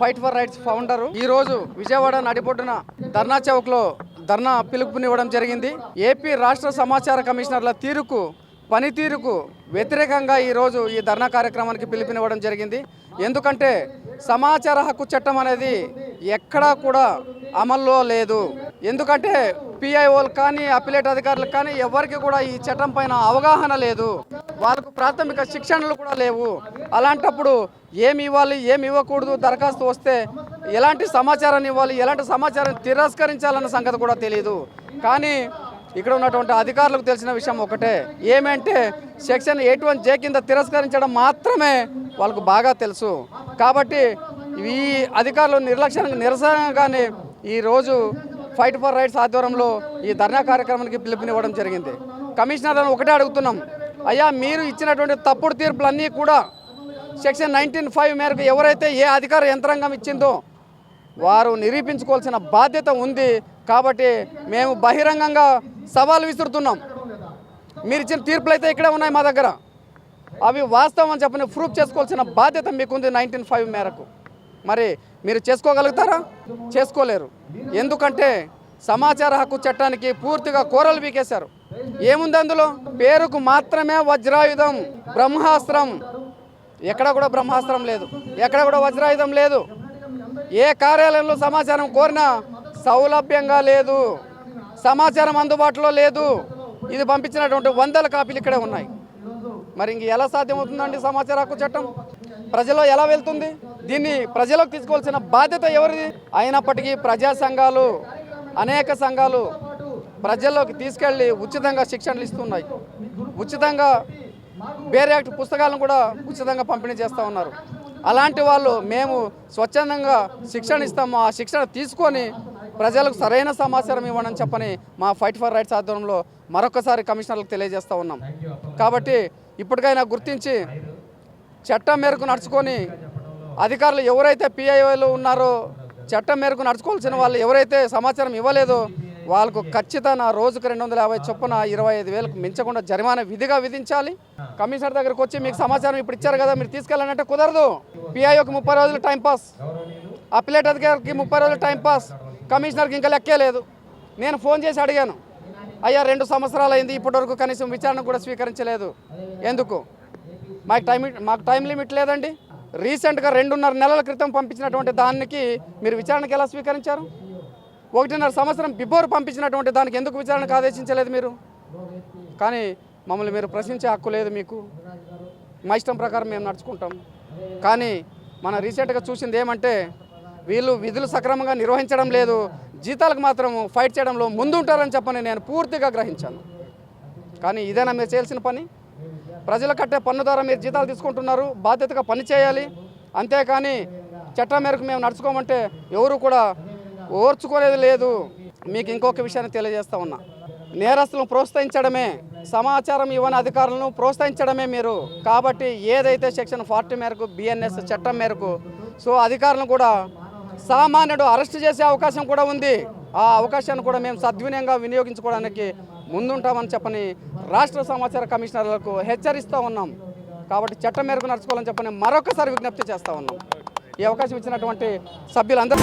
Fight for rights founder. ఈ రోజు విజయవాడ నడిబొడ్డున ధర్నా చౌక్లో ధర్నా పిలుపునివ్వడం జరిగింది. ఏపీ రాష్ట్ర సమాచార కమిషనర్ల తీరుకు పనితీరుకు వ్యతిరేకంగా ఈరోజు ఈ ధర్నా కార్యక్రమానికి పిలుపునివ్వడం జరిగింది. ఎందుకంటే సమాచార హక్కు చట్టం అనేది ఎక్కడా కూడా అమల్లో లేదు. ఎందుకంటే పిఐఓలు కానీ అపిలేట్ అధికారులు కానీ ఎవరికి కూడా ఈ చట్టం పైన అవగాహన లేదు. వాళ్ళకు ప్రాథమిక శిక్షణలు కూడా లేవు. అలాంటప్పుడు ఏమి ఇవ్వాలి ఏమి ఇవ్వకూడదు దరఖాస్తు వస్తే ఎలాంటి సమాచారాన్ని ఇవ్వాలి ఎలాంటి సమాచారం తిరస్కరించాలన్న సంగతి కూడా తెలియదు కానీ ఇక్కడ ఉన్నటువంటి అధికారులకు తెలిసిన విషయం ఒకటే ఏమంటే సెక్షన్ ఎయిట్ వన్ జే కింద తిరస్కరించడం మాత్రమే వాళ్ళకు బాగా తెలుసు. కాబట్టి ఈ అధికారులు నిర్లక్ష్యంగా నిరసనగానే ఈరోజు ఫైట్ ఫర్ రైట్స్ ఆధ్వర్యంలో ఈ ధర్నా కార్యక్రమానికి పిలుపునివ్వడం జరిగింది. కమిషనర్లను ఒకటే అడుగుతున్నాం అయ్యా మీరు ఇచ్చినటువంటి తప్పుడు తీర్పులన్నీ కూడా సెక్షన్ నైన్టీన్ ఫైవ్ మేరకు ఎవరైతే ఏ అధికార యంత్రాంగం ఇచ్చిందో వారు నిరూపించుకోవాల్సిన బాధ్యత ఉంది కాబట్టి మేము బహిరంగంగా సవాల్ విసురుతున్నాం. మీరు ఇచ్చిన తీర్పులు అయితే ఇక్కడే ఉన్నాయి మా దగ్గర. అవి వాస్తవం అని చెప్పని ప్రూఫ్ చేసుకోవాల్సిన బాధ్యత మీకుంది నైన్టీన్ ఫైవ్ మేరకు. మరి మీరు చేసుకోగలుగుతారా? చేసుకోలేరు. ఎందుకంటే సమాచార హక్కు చట్టానికి పూర్తిగా కోరలు పీకేశారు ఏముంది అందులో? పేరుకు మాత్రమే వజ్రాయుధం బ్రహ్మాస్త్రం ఎక్కడ కూడా బ్రహ్మాస్త్రం లేదు. ఎక్కడ కూడా వజ్రాయుధం లేదు. ఏ కార్యాలయంలో సమాచారం కోరినా సౌలభ్యంగా లేదు. సమాచారం అందుబాటులో లేదు. ఇది పంపించినటువంటి వందల కాపీలు ఇక్కడే ఉన్నాయి. మరి ఇంక ఎలా సాధ్యమవుతుందండి సమాచార హక్కు చట్టం? ప్రజల్లో ఎలా వెళ్తుంది? దీన్ని ప్రజలకు తీసుకోవాల్సిన బాధ్యత ఎవరిది? అయినప్పటికీ ప్రజా సంఘాలు అనేక సంఘాలు ప్రజల్లోకి తీసుకెళ్ళి ఉచితంగా శిక్షణలు ఇస్తున్నాయి. ఉచితంగా బేర్ యాక్ట్ పుస్తకాలను కూడా ఉచితంగా పంపిణీ చేస్తూ ఉన్నారు. అలాంటి వాళ్ళు మేము స్వచ్ఛందంగా శిక్షణ ఇస్తాము. ఆ శిక్షణ తీసుకొని ప్రజలకు సరైన సమాచారం ఇవ్వడం చెప్పని మా ఫైట్ ఫర్ రైట్స్ ఆధ్వర్యంలో మరొకసారి కమిషనర్లకు తెలియజేస్తూ ఉన్నాం. కాబట్టి ఇప్పటికైనా గుర్తించి చట్టం మేరకు నడుచుకొని అధికారులు ఎవరైతే పిఐఓలు ఉన్నారో చట్టం మేరకు నడుచుకోవాల్సిన వాళ్ళు ఎవరైతే సమాచారం ఇవ్వలేదో వాళ్ళకు ఖచ్చితంగా రోజుకు రెండు వందల యాభై చొప్పున ఇరవై ఐదు వేలకు మించకుండా జరిమానా విధిగా విధించాలి. కమిషనర్ దగ్గరకు వచ్చి మీకు సమాచారం ఇప్పుడు ఇచ్చారు కదా మీరు తీసుకెళ్ళాలంటే కుదరదు. పిఐఓకి ముప్పై రోజులు టైం పాస్. అప్లేట్ అధికారికి ముప్పై రోజులు టైం పాస్. కమిషనర్కి ఇంకా లెక్కే లేదు. నేను ఫోన్ చేసి అడిగాను. అయ్యా రెండు సంవత్సరాలు అయింది ఇప్పటివరకు కనీసం విచారణ కూడా స్వీకరించలేదు. ఎందుకు? మాకు టైం మాకు టైం లిమిట్ లేదండి. రీసెంట్గా రెండున్నర నెలల క్రితం పంపించినటువంటి దానికి మీరు విచారణకు ఎలా స్వీకరించారు? ఒకటిన్నర సంవత్సరం బిఫోర్ పంపించినటువంటి దానికి ఎందుకు విచారణకు ఆదేశించలేదు మీరు? కానీ మమ్మల్ని మీరు ప్రశ్నించే హక్కు లేదు మీకు. మా ఇష్టం ప్రకారం మేము నడుచుకుంటాం. కానీ మన రీసెంట్గా చూసింది ఏమంటే వీళ్ళు విధులు సక్రమంగా నిర్వహించడం లేదు. జీతాలకు మాత్రం ఫైట్ చేయడంలో ముందుంటారని చెప్పని నేను పూర్తిగా గ్రహించాను. కానీ ఇదేనా మీరు చేయాల్సిన పని? ప్రజలు కట్టే పన్ను ద్వారా మీరు జీతాలు తీసుకుంటున్నారు బాధ్యతగా పని చేయాలి. అంతేకాని చట్టం మేరకు మేము నడుచుకోమంటే ఎవరు కూడా ఓర్చుకోలేదు లేదు. మీకు ఇంకొక విషయాన్ని తెలియజేస్తా ఉన్నా. నేరస్తులను ప్రోత్సహించడమే సమాచారం ఇవ్వని అధికారులను ప్రోత్సహించడమే మీరు. కాబట్టి ఏదైతే సెక్షన్ ఫార్టీ మేరకు బిఎన్ఎస్ చట్టం మేరకు సో అధికారులను కూడా సామాన్యుడు అరెస్ట్ చేసే అవకాశం కూడా ఉంది. ఆ అవకాశాన్ని కూడా మేము సద్వినియంగా వినియోగించుకోవడానికి ముందుంటామని చెప్పని రాష్ట్ర సమాచార కమిషనర్లకు హెచ్చరిస్తూ ఉన్నాం. కాబట్టి చట్టం మేరకు నడుచుకోవాలని చెప్పని మరొకసారి విజ్ఞప్తి చేస్తూ ఉన్నాం. ఈ అవకాశం ఇచ్చినటువంటి సభ్యులందరూ